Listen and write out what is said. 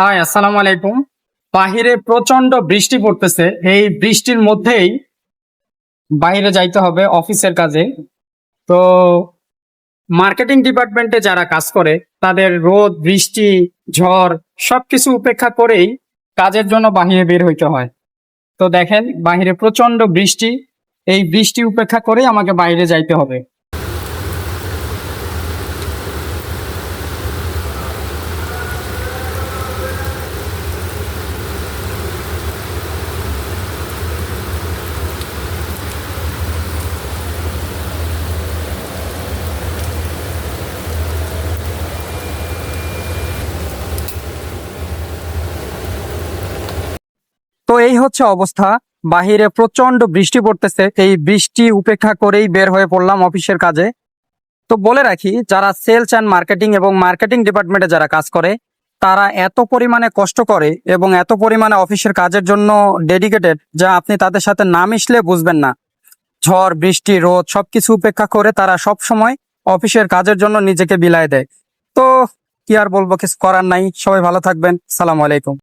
High, আসসালামু আলাইকুম। বাহিরে প্রচণ্ড বৃষ্টি পড়তেছে। এই বৃষ্টির মধ্যেই বাইরে যাইতে হবে অফিসের কাজে। তো মার্কেটিং ডিপার্টমেন্টে যারা কাজ করে, তাদের রোদ, বৃষ্টি, ঝড় সবকিছু উপেক্ষা করেই কাজের জন্য বাহিরে বের হইতে হয়। তো দেখেন, বাহিরে প্রচণ্ড বৃষ্টি। এই বৃষ্টি উপেক্ষা করেই আমাকে বাইরে যাইতে হবে। এই হচ্ছে অবস্থা। বাহিরে প্রচণ্ড বৃষ্টি পড়তেছে। এই বৃষ্টি উপেক্ষা করেই বের হয়ে পড়লাম অফিসের কাজে। তো বলে রাখি, যারা সেলস অ্যান্ড মার্কেটিং এবং মার্কেটিং ডিপার্টমেন্টে যারা কাজ করে, তারা এত পরিমাণে কষ্ট করে এবং এত পরিমাণে অফিসের কাজের জন্য ডেডিকেটেড, যা আপনি তাদের সাথে না মিশলে বুঝবেন না। ঝড়, বৃষ্টি, রোদ সবকিছু উপেক্ষা করে তারা সব সময় অফিসের কাজের জন্য নিজেকে বিলায় দেয়। তো কি আর বলব, কিছু করার নাই। সবাই ভালো থাকবেন। সালাম আলাইকুম।